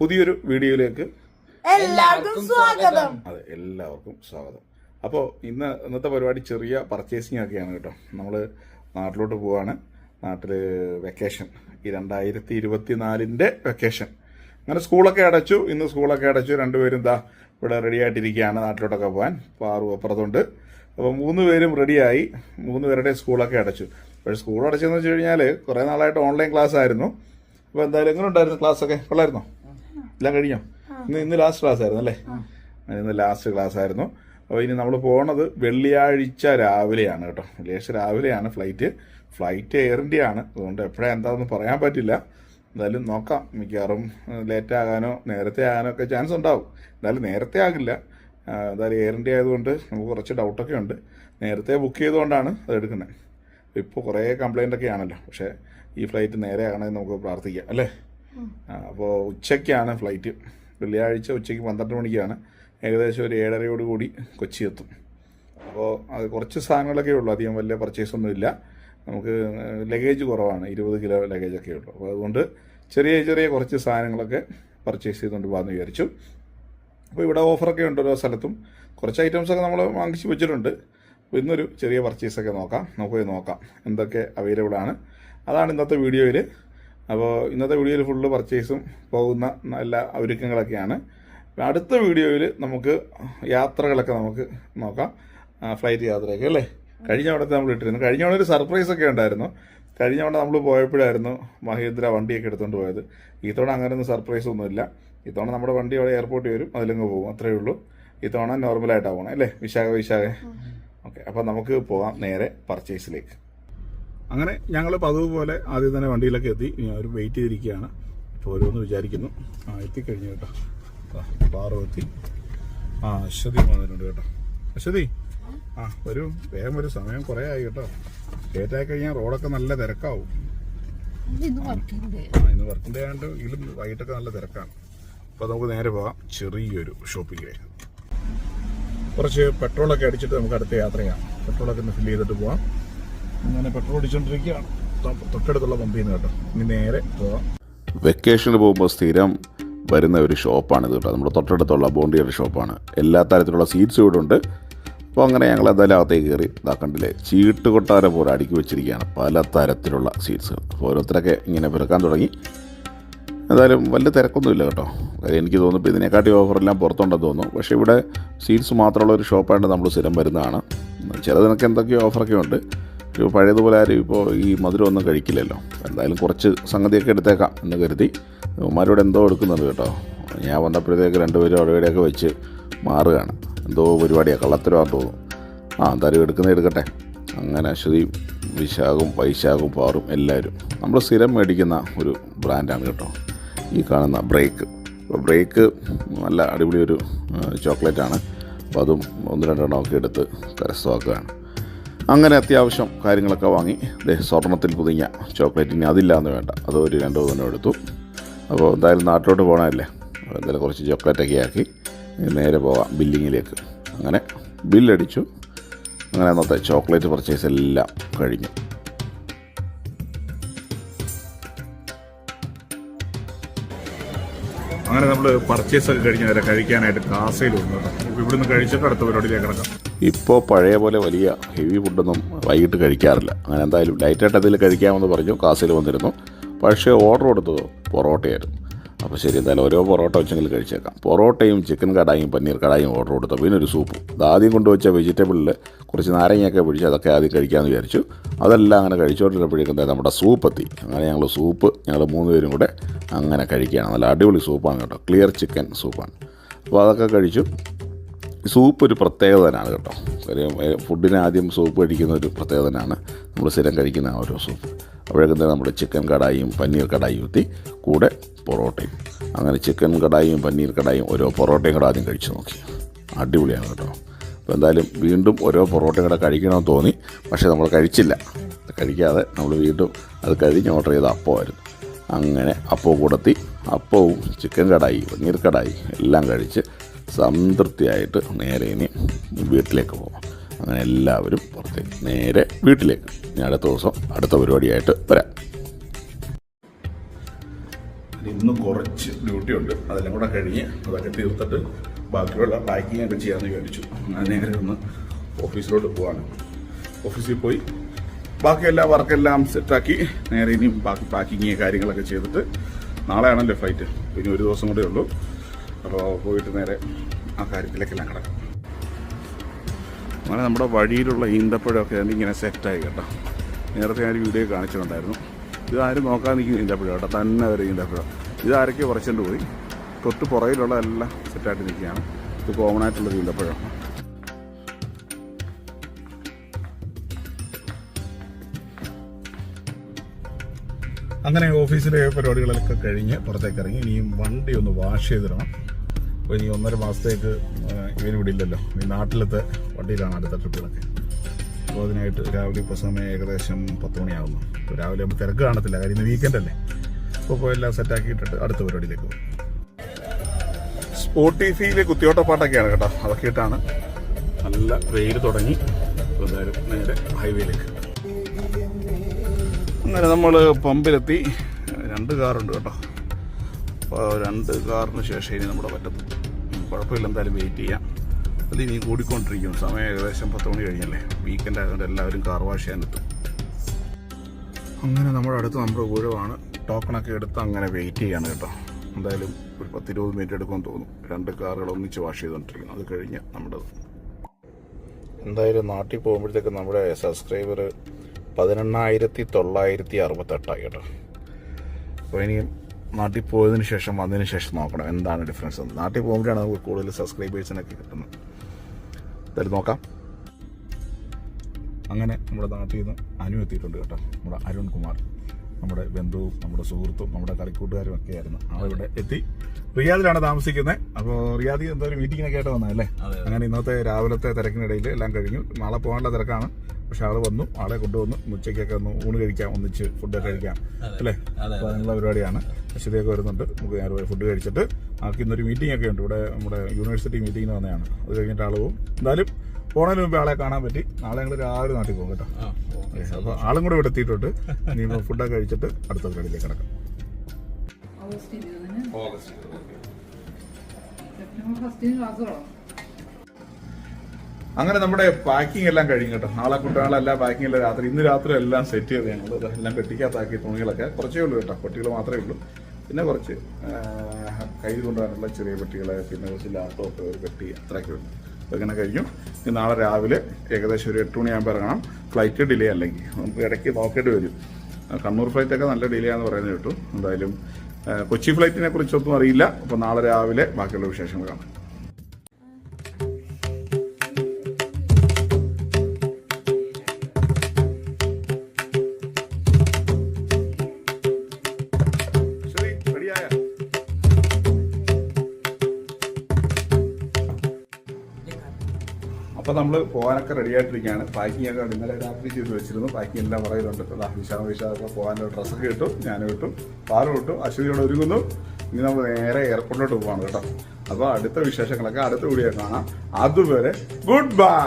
പുതിയൊരു വീഡിയോയിലേക്ക് എല്ലാവർക്കും സ്വാഗതം. അതെ എല്ലാവർക്കും സ്വാഗതം. അപ്പോൾ ഇന്ന് ഇന്നത്തെ പരിപാടി ചെറിയ പർച്ചേസിങ് ഒക്കെയാണ് കേട്ടോ. നമ്മൾ നാട്ടിലോട്ട് പോവാണ്. നാട്ടിൽ വെക്കേഷൻ ഈ രണ്ടായിരത്തി ഇരുപത്തി നാലിന്റെ വെക്കേഷൻ അങ്ങനെ സ്കൂളൊക്കെ അടച്ചു. ഇന്ന് സ്കൂളൊക്കെ അടച്ചു. രണ്ടുപേരും ദാ ഇവിടെ റെഡി ആയിട്ടിരിക്കുകയാണ് നാട്ടിലോട്ടൊക്കെ പോകാൻ പാറു അപ്പുറത്തുണ്ട്. അപ്പോൾ മൂന്ന് പേരും റെഡിയായി മൂന്ന് പേരുടെ സ്കൂളൊക്കെ അടച്ചു. പക്ഷേ സ്കൂൾ അടച്ചെന്ന് വെച്ച് കഴിഞ്ഞാൽ കുറേ നാളായിട്ട് ഓൺലൈൻ ക്ലാസ് ആയിരുന്നു. അപ്പോൾ എന്തായാലും എങ്ങനെ ഉണ്ടായിരുന്നു ക്ലാസ്സൊക്കെ കൊള്ളായിരുന്നോ? എല്ലാം കഴിഞ്ഞോ? ഇന്ന് ഇന്ന് ലാസ്റ്റ് ക്ലാസ് ആയിരുന്നു അല്ലേ? ഇന്ന് ലാസ്റ്റ് ക്ലാസ് ആയിരുന്നു. അപ്പോൾ ഇനി നമ്മൾ പോണത് വെള്ളിയാഴ്ച രാവിലെയാണ് കേട്ടോ. വെള്ളിയാഴ്ച രാവിലെയാണ് ഫ്ലൈറ്റ് ഫ്ലൈറ്റ് എയർ ഇന്ത്യ ആണ്. അതുകൊണ്ട് എപ്പോഴാണ് എന്താണെന്ന് പറയാൻ പറ്റില്ല. എന്തായാലും നോക്കാം. മിക്കവാറും ലേറ്റ് ആകാനോ നേരത്തെ ആകാനോ ഒക്കെ ചാൻസ് ഉണ്ടാവും. എന്തായാലും നേരത്തെ ആകില്ല. എന്തായാലും എയർ ഇന്ത്യ ആയതുകൊണ്ട് നമുക്ക് കുറച്ച് ഡൗട്ടൊക്കെ ഉണ്ട്. നേരത്തെ ബുക്ക് ചെയ്തുകൊണ്ടാണ് അത് എടുക്കുന്നത്. ഇപ്പോൾ കുറേ കംപ്ലൈന്റ് ഒക്കെ ആണല്ലോ. പക്ഷേ ഈ ഫ്ലൈറ്റ് നേരെ ആകണമെന്ന് നമുക്ക് പ്രാർത്ഥിക്കാം. അല്ലേ? അപ്പോൾ ഉച്ചയ്ക്കാണ് ഫ്ലൈറ്റ്. വെള്ളിയാഴ്ച ഉച്ചയ്ക്ക് പന്ത്രണ്ട് മണിക്കാണ്. ഏകദേശം ഒരു ഏഴരയോട് കൂടി കൊച്ചി എത്തും. അപ്പോൾ അത് കുറച്ച് സാധനങ്ങളൊക്കെ ഉള്ളൂ. അധികം വലിയ പർച്ചേസ് ഒന്നുമില്ല നമുക്ക് ലഗേജ് കുറവാണ്. ഇരുപത് കിലോ ലഗേജൊക്കെ ഉള്ളൂ. അപ്പോൾ അതുകൊണ്ട് ചെറിയ ചെറിയ കുറച്ച് സാധനങ്ങളൊക്കെ പർച്ചേസ് ചെയ്തുകൊണ്ട് പോകാമെന്ന് വിചാരിച്ചു. അപ്പോൾ ഇവിടെ ഓഫറൊക്കെ ഉണ്ട് ഓരോ സ്ഥലത്തും. കുറച്ച് ഐറ്റംസൊക്കെ നമ്മൾ വാങ്ങിച്ച് വെച്ചിട്ടുണ്ട്. അപ്പോൾ ഇന്നൊരു ചെറിയ പർച്ചേസൊക്കെ നോക്കാം. നമുക്ക് നോക്കാം. എന്തൊക്കെ അവൈലബിൾ ആണ്. അതാണ് ഇന്നത്തെ വീഡിയോയിൽ അപ്പോൾ ഇന്നത്തെ വീഡിയോയിൽ ഫുള്ള് പർച്ചേസും പോകുന്ന നല്ല ഒരുക്കങ്ങളൊക്കെയാണ്. അടുത്ത വീഡിയോയിൽ നമുക്ക് യാത്രകളൊക്കെ നമുക്ക് നോക്കാം. ഫ്ലൈറ്റ് യാത്രയൊക്കെ അല്ലേ? കഴിഞ്ഞ തവണത്തെ നമ്മൾ ഇട്ടിരുന്നു. കഴിഞ്ഞ തവണ ഒരു സർപ്രൈസ് ഒക്കെ ഉണ്ടായിരുന്നു. കഴിഞ്ഞ തവണ നമ്മൾ പോയപ്പോഴായിരുന്നു മഹീന്ദ്ര വണ്ടിയൊക്കെ എടുത്തുകൊണ്ട് പോയത്. ഇത്തവണ അങ്ങനെ ഒന്നും സർപ്രൈസ് ഒന്നുമില്ല ഇത്തവണ നമ്മുടെ വണ്ടി അവിടെ എയർപോർട്ടിൽ വരും. അതിലങ്ങ് പോകും. അത്രയേ ഉള്ളൂ. ഇത്തവണ നോർമലായിട്ടാണ് പോകണം അല്ലേ? വിശാഖ വിശാഖ. ഓക്കെ അപ്പം നമുക്ക് പോകാം നേരെ പർച്ചേസിലേക്ക് അങ്ങനെ ഞങ്ങൾ പതിവ് പോലെ ആദ്യം തന്നെ വണ്ടിയിലൊക്കെ എത്തി. ഇനി അവർ വെയിറ്റ് ചെയ്തിരിക്കുകയാണ്. ഇപ്പോൾ ഓരോന്ന് വിചാരിക്കുന്നു. ആ എത്തിക്കഴിഞ്ഞു കേട്ടോ. ബാറ് പാറു എത്തി. ആ അശ്വതി വന്നിട്ടുണ്ട് കേട്ടോ. അശ്വതി ആ ഒരു വേഗം ഒരു സമയം കുറേ ആയി കേട്ടോ. ലേറ്റായി കഴിഞ്ഞാൽ റോഡൊക്കെ നല്ല തിരക്കാവും. ആ ഇന്ന് വർക്കിംഗ് ഡേ ആയതുകൊണ്ട് ഇതിലും വൈകിട്ടൊക്കെ നല്ല തിരക്കാണ്. അപ്പോൾ നമുക്ക് നേരെ പോവാം ചെറിയൊരു ഷോപ്പിങ്ങിലേക്ക് കുറച്ച് പെട്രോളൊക്കെ അടിച്ചിട്ട് നമുക്ക് അടുത്ത യാത്ര ചെയ്യാം പെട്രോളൊക്കെ ഒന്ന് ഫില്ല് ചെയ്തിട്ട് പോവാം. അങ്ങനെ പെട്രോൾ അടിച്ചുകൊണ്ടിരിക്കുകയാണ് തൊ- തൊട്ടടുത്തുള്ള പമ്പിൽ നിന്ന് കേട്ടോ. ഇനി നേരെ പോവാം. വെക്കേഷന് പോകുമ്പോൾ സ്ഥിരം വരുന്ന ഒരു ഷോപ്പാണിത് കേട്ടോ. നമ്മുടെ തൊട്ടടുത്തുള്ള ബോണ്ടിയുടെ ഷോപ്പാണ് എല്ലാ തരത്തിലുള്ള സീറ്റ്സും ഇവിടെ ഉണ്ട് അപ്പോൾ അങ്ങനെ ഞങ്ങൾ എന്തായാലും അകത്തേക്ക് കയറി ഇതാക്കണ്ടില്ലേ ചീട്ട് കൊട്ടാരം പോലെ അടുക്കി വെച്ചിരിക്കുകയാണ് പല തരത്തിലുള്ള സീറ്റ്സ് ഓരോരുത്തരൊക്കെ ഇങ്ങനെ പിറക്കാൻ തുടങ്ങി. എന്തായാലും വലിയ തിരക്കൊന്നുമില്ല കേട്ടോ. കാര്യം എനിക്ക് തോന്നുന്നു ഇപ്പോൾ ഇതിനെക്കാട്ടി ഓഫറെല്ലാം പുറത്തുണ്ടെന്ന് തോന്നുന്നു. പക്ഷേ ഇവിടെ സീറ്റ്സ് മാത്രമുള്ള ഒരു ഷോപ്പായിട്ട് നമ്മൾ സ്ഥിരം വരുന്നതാണ്. ചിലതിനൊക്കെ എന്തൊക്കെയോ ഓഫറൊക്കെ ഉണ്ട്. ഇപ്പോൾ പഴയതുപോലെ ആരും ഇപ്പോൾ ഈ മധുരം ഒന്നും കഴിക്കില്ലല്ലോ. എന്തായാലും കുറച്ച് സംഗതിയൊക്കെ എടുത്തേക്കാം എന്ന് കരുതി. ഉമ്മാരോട് എന്തോ എടുക്കുന്നുണ്ട് കേട്ടോ. ഞാൻ വന്നപ്പോഴത്തേക്ക് രണ്ടുപേരും അവിടെയൊക്കെ വെച്ച് മാറുകയാണ്. എന്തോ പരിപാടിയാണ് കള്ളത്തരമാണെന്ന് തോന്നുന്നു. ആ എന്തായാലും എടുക്കുന്നത് എടുക്കട്ടെ. അങ്ങനെ അശ്വതി വിശാഖും വൈശാഖും പാറും എല്ലാവരും. നമ്മൾ സ്ഥിരം മേടിക്കുന്ന ഒരു ബ്രാൻഡാണ് കേട്ടോ. ഈ കാണുന്ന ബ്രേക്ക്. അപ്പോൾ ബ്രേക്ക് നല്ല അടിപൊളി ഒരു ചോക്ലേറ്റാണ്. അപ്പോൾ അതും ഒന്ന് രണ്ടെണ്ണമൊക്കെ എടുത്ത് കരസ്ഥമാക്കുകയാണ്. അങ്ങനെ അത്യാവശ്യം കാര്യങ്ങളൊക്കെ വാങ്ങി സ്വർണത്തിൽ പുതിഞ്ഞ ചോക്ലേറ്റ് ഇനി അതില്ല എന്ന് വേണ്ട. അത് ഒരു രണ്ടോ മൂന്നും എടുത്തു. അപ്പോൾ എന്തായാലും നാട്ടിലോട്ട് പോകണമല്ലേ എന്തായാലും കുറച്ച് ചോക്ലേറ്റൊക്കെ ആക്കി നേരെ പോവാം ബില്ലിങ്ങിലേക്ക്. അങ്ങനെ ബില്ലടിച്ചു. അങ്ങനെ അന്നത്തെ ചോക്ലേറ്റ് പർച്ചേസ് എല്ലാം കഴിഞ്ഞു. അങ്ങനെ നമ്മൾ പർച്ചേസ് ഒക്കെ കഴിഞ്ഞ് വരെ കഴിക്കാനായിട്ട് കാസയിൽ വന്നു ഇവിടുന്ന് കഴിച്ചിട്ട് അടുത്ത പരിപാടിയിലേക്ക് കിടക്കാം. ഇപ്പോൾ പഴയ പോലെ വലിയ ഹെവി ഫുഡൊന്നും വൈകിട്ട് കഴിക്കാറില്ല. അങ്ങനെ എന്തായാലും ലൈറ്റായിട്ട് അതിൽ കഴിക്കാമെന്ന് പറഞ്ഞു കാസിൽ വന്നിരുന്നു. പക്ഷേ ഓർഡർ കൊടുത്തത് പൊറോട്ടയായിരുന്നു. അപ്പോൾ ശരി എന്തായാലും ഓരോ പൊറോട്ട വെച്ചെങ്കിൽ കഴിച്ചേക്കാം. പൊറോട്ടയും ചിക്കൻ കടായും പനീർ കടായും ഓർഡർ കൊടുത്തു പിന്നെ ഒരു സൂപ്പ് ഇത് ആദ്യം കൊണ്ടുവച്ച വെജിറ്റബിളിൽ കുറച്ച് നാരങ്ങയൊക്കെ പിടിച്ച് അതൊക്കെ ആദ്യം കഴിക്കാമെന്ന് വിചാരിച്ചു. അതെല്ലാം അങ്ങനെ കഴിച്ചുകൊണ്ടിരുന്നപ്പോഴേക്കും നമ്മുടെ സൂപ്പ് എത്തി. അങ്ങനെ ഞങ്ങൾ സൂപ്പ് ഞങ്ങൾ മൂന്ന് പേരും കൂടെ അങ്ങനെ കഴിക്കുകയാണ്. നല്ല അടിപൊളി സൂപ്പാണ് കേട്ടോ. ക്ലിയർ ചിക്കൻ സൂപ്പാണ് അപ്പോൾ അതൊക്കെ കഴിച്ചു. സൂപ്പ് ഒരു പ്രത്യേകത തന്നെയാണ് കേട്ടോ. കാര്യം ഫുഡിന് ആദ്യം സൂപ്പ് കഴിക്കുന്ന ഒരു പ്രത്യേകത തന്നെയാണ്. നമ്മൾ സ്ഥിരം കഴിക്കുന്ന ആ ഒരു സൂപ്പ്. അപ്പോഴേക്കും തന്നെ നമ്മുടെ ചിക്കൻ കടായും പനീർ കടായും എത്തി കൂടെ പൊറോട്ടയും. അങ്ങനെ ചിക്കൻ കടായും പനീർ കടായും ഓരോ പൊറോട്ടയും കൂടെ ആദ്യം കഴിച്ചു നോക്കി. അടിപൊളിയാണ് കേട്ടോ. അപ്പോൾ എന്തായാലും വീണ്ടും ഓരോ പൊറോട്ടയും കൂടെ കഴിക്കണമെന്ന് തോന്നി. പക്ഷേ നമ്മൾ കഴിച്ചില്ല. കഴിക്കാതെ നമ്മൾ വീണ്ടും അത് കഴിഞ്ഞ് ഓർഡർ ചെയ്ത അപ്പമായിരുന്നു അങ്ങനെ അപ്പോൾ കൂടത്തി അപ്പവും ചിക്കൻ കടായി പനീർ കടായി എല്ലാം കഴിച്ച് സംതൃപ്തിയായിട്ട് നേരെ ഇനി വീട്ടിലേക്ക് പോകാം അങ്ങനെ എല്ലാവരും പുറത്തേക്ക് നേരെ വീട്ടിലേക്ക്. ഞാൻ അടുത്ത ദിവസം അടുത്ത പരിപാടിയായിട്ട് വരാം. ഇന്ന് കുറച്ച് ഡ്യൂട്ടി ഉണ്ട്. അതെല്ലാം കൂടെ കഴിഞ്ഞ് അതൊക്കെ തീർത്തിട്ട് ബാക്കിയുള്ള പാക്കിംഗ് ഒക്കെ ചെയ്യാമെന്ന് വിചാരിച്ചു. നേരെ ഒന്ന് ഓഫീസിലോട്ട് പോവാണ്. ഓഫീസിൽ പോയി ബാക്കി എല്ലാ വർക്കെല്ലാം സെറ്റാക്കി നേരെ ഇനി ബാക്കി പാക്കിങ് കാര്യങ്ങളൊക്കെ ചെയ്തിട്ട് നാളെയാണല്ലോ ഫ്ലൈറ്റ് ഇനി ഒരു ദിവസം കൂടെ ഉള്ളൂ. അപ്പോൾ പോയിട്ട് നേരെ ആ കാര്യത്തിലേക്കെല്ലാം കിടക്കാം. അങ്ങനെ നമ്മുടെ വഴിയിലുള്ള ഈന്തപ്പഴമൊക്കെ ഇങ്ങനെ സെറ്റായി കേട്ടോ. നേരത്തെ ഞാൻ വീഡിയോ കാണിച്ചിട്ടുണ്ടായിരുന്നു. ഇത് ആരും നോക്കാൻ നിൽക്കുന്ന ഈന്തപ്പഴം കേട്ടോ. തന്നെ ഒരു ഈന്തപ്പഴം. ഇത് ആരൊക്കെ കുറച്ചുകൊണ്ട് പോയി. തൊട്ട് പുറകിലുള്ള എല്ലാം സെറ്റായിട്ട് നിൽക്കുകയാണ്. ഇത് കോമൺ ആയിട്ടുള്ള ഈന്തപ്പഴം. അങ്ങനെ ഓഫീസിലെ പരിപാടികളൊക്കെ കഴിഞ്ഞ് പുറത്തേക്ക് ഇറങ്ങി. ഇനിയും വണ്ടി ഒന്ന് വാഷ് ചെയ്തിടണം. അപ്പോൾ ഇനി ഒന്നര മാസത്തേക്ക് ഇവർ ഇവിടെ ഇല്ലല്ലോ. ഈ നാട്ടിലത്തെ വണ്ടിയിലാണ് അടുത്ത ട്രിപ്പുകളൊക്കെ. അപ്പോൾ അതിനായിട്ട് രാവിലെ ഇപ്പോൾ സമയം ഏകദേശം പത്ത് മണിയാകുന്നു അപ്പോൾ രാവിലെ ആകുമ്പോൾ തിരക്ക് കാണത്തില്ല. കാര്യം ഇന്ന് വീക്കെൻഡ് അല്ലേ? അപ്പോൾ ഇപ്പോൾ എല്ലാം സെറ്റാക്കിയിട്ടിട്ട് അടുത്ത പരിപാടിയിലേക്ക് പോകും. സ്പോട്ടിഫിയിലെ കുത്തിയോട്ടപ്പാട്ടൊക്കെയാണ് കേട്ടോ. അതൊക്കെ ഇട്ടാണ് നല്ല വെയിൽ തുടങ്ങി. നേരെ ഹൈവേയിലേക്ക് അങ്ങനെ നമ്മൾ പമ്പിലെത്തി. രണ്ട് കാറുണ്ട് കേട്ടോ. അപ്പോൾ രണ്ട് കാറിന് ശേഷം ഇനി നമ്മുടെ പറ്റത്തുള്ളൂ ഉം, കുഴപ്പമില്ല എന്തായാലും വെയിറ്റ് ചെയ്യാം. അത് ഇനി കൂടിക്കൊണ്ടിരിക്കും. സമയം ഏകദേശം പത്ത് മണി കഴിഞ്ഞല്ലേ? വീക്കെൻഡ് ആയതുകൊണ്ട് എല്ലാവരും കാർ വാഷ് ചെയ്യാനെത്തും അങ്ങനെ നമ്മുടെ അടുത്ത് നമ്മുടെ ഗുരുവാണ് ടോക്കണൊക്കെ എടുത്ത് അങ്ങനെ വെയിറ്റ് ചെയ്യാണ് കേട്ടോ. എന്തായാലും ഒരു പത്തിരുപത് മിനിറ്റ് എടുക്കുമെന്ന് തോന്നുന്നു. രണ്ട് കാറുകൾ ഒന്നിച്ച് വാഷ് ചെയ്തുകൊണ്ടിരിക്കുന്നു. അത് കഴിഞ്ഞ് നമ്മുടെ എന്തായാലും നാട്ടിൽ പോകുമ്പോഴത്തേക്ക് നമ്മുടെ സബ്സ്ക്രൈബർ പതിനെണ്ണായിരത്തി തൊള്ളായിരത്തി അറുപത്തെട്ടായി കേട്ടോ. അപ്പോൾ ഇനി നാട്ടിൽ പോയതിന് ശേഷം വന്നതിന് ശേഷം നോക്കണം. എന്താണ് ഡിഫറൻസ് എന്ന്. നാട്ടിൽ പോകുമ്പോഴാണ് നമുക്ക് കൂടുതൽ സബ്സ്ക്രൈബേഴ്സിനൊക്കെ കിട്ടുന്നത്. എന്തായാലും നോക്കാം. അങ്ങനെ നമ്മുടെ നാട്ടിൽ നിന്ന് അനു എത്തിയിട്ടുണ്ട് കേട്ടോ. നമ്മുടെ അരുൺകുമാർ നമ്മുടെ ബന്ധുവും നമ്മുടെ സുഹൃത്തും നമ്മുടെ കളിക്കൂട്ടുകാരും ഒക്കെ ആയിരുന്നു. ഇവിടെ എത്തി. റിയാദിലാണ് താമസിക്കുന്നത്. അപ്പോൾ റിയാദിൽ എന്തോ ഒരു മീറ്റിങ്ങിനൊക്കെ ആയിട്ട് വന്നതല്ലേ? അങ്ങനെ ഇന്നത്തെ രാവിലത്തെ തിരക്കിനിടയിൽ എല്ലാം കഴിഞ്ഞു. നാളെ പോകാനുള്ള തിരക്കാണ്. പക്ഷെ ആൾ വന്നു. ആളെ കൊണ്ടുവന്നു. ഉച്ചയ്ക്കൊക്കെ ഒന്ന് ഊണ് കഴിക്കാം. ഒന്നിച്ച് ഫുഡൊക്കെ കഴിക്കാം. അല്ലേ? അപ്പോൾ അതിനുള്ള പരിപാടിയാണ്. അശ്വതിയൊക്കെ വരുന്നുണ്ട്. നമുക്ക് ഞാൻ ഫുഡ് കഴിച്ചിട്ട്. ആൾക്ക് ഇന്നൊരു മീറ്റിംഗ് ഒക്കെ ഉണ്ട്. ഇവിടെ നമ്മുടെ യൂണിവേഴ്സിറ്റി മീറ്റിംഗിന് വന്നതാണ്. അത് കഴിഞ്ഞിട്ട് ആൾ പോകും എന്തായാലും പോണതിന് മുമ്പ് ആളെ കാണാൻ പറ്റി. നാളെ ഞങ്ങൾ രാവിലെ നാട്ടിൽ പോകും കേട്ടോ. അപ്പൊ ആളും കൂടെ ഇവിടെ എത്തിയിട്ടുണ്ട്. ഇനി ഫുഡൊക്കെ കഴിച്ചിട്ട് അടുത്ത പരിപാടിയിലേക്ക് കിടക്കാം. ഓഗസ്റ്റ് ഫസ്റ്റിന് ക്ലാസ് തുടങ്ങും. അങ്ങനെ നമ്മുടെ പാക്കിംഗ് എല്ലാം കഴിഞ്ഞു കേട്ടോ. നാളെ കുട്ടികളെല്ലാം പാക്കിംഗ് എല്ലാം രാത്രി. ഇന്ന് രാത്രി എല്ലാം സെറ്റ് ചെയ്ത് ഞങ്ങൾ എല്ലാം പെട്ടിക്കകത്താക്കി തുണികളൊക്കെ. കുറച്ചേ ഉള്ളൂ കേട്ടോ. പെട്ടികൾ മാത്രമേ ഉള്ളൂ. പിന്നെ കുറച്ച് കയ്യിൽ കൊണ്ടുവരാനുള്ള ചെറിയ പെട്ടികൾ പിന്നെ കുറച്ച് ലാപ്ടോപ്പ് ഒരു പെട്ടി അത്രയൊക്കെ ഉള്ളൂ. അപ്പോൾ ഇങ്ങനെ കഴിഞ്ഞു. നാളെ രാവിലെ ഏകദേശം ഒരു എട്ട് മണിയാകുമ്പോൾ ഇറങ്ങണം. ഫ്ലൈറ്റ് ഡിലേ അല്ലെങ്കിൽ നമുക്ക് ഇടയ്ക്ക് നോക്കേണ്ടി വരും. കണ്ണൂർ ഫ്ലൈറ്റ് ഒക്കെ നല്ല ഡിലേ ആണെന്ന് പറയുന്നത് കേട്ടു. എന്തായാലും കൊച്ചി ഫ്ലൈറ്റിനെ കുറിച്ചൊന്നും അറിയില്ല. അപ്പോൾ നാളെ രാവിലെ ബാക്കിയുള്ള വിശേഷങ്ങൾ കാണാം. അപ്പൊ നമ്മൾ പോകാനൊക്കെ റെഡി ആയിട്ടിരിക്കുകയാണ്. പാക്കിംഗ് ഒക്കെ ഇന്നലെ രാത്രി ചെയ്ത് വെച്ചിരുന്നു. പാക്കിംഗ് എല്ലാം പറയുന്നുണ്ട് വിശാഖ വിശാഖൊക്കെ പോകാനുള്ള ഡ്രസ്സൊക്കെ കിട്ടും ഞാൻ കിട്ടും പാറ് കിട്ടും അശ്വതിയോട് ഒരുങ്ങുന്നു. ഇനി നമ്മൾ നേരെ എയർപോർട്ടിലോട്ട് പോവാണ് കേട്ടോ. അപ്പൊ അടുത്ത വിശേഷങ്ങളൊക്കെ അടുത്ത വീഡിയോ കാണാം. അതുവരെ ഗുഡ് ബൈ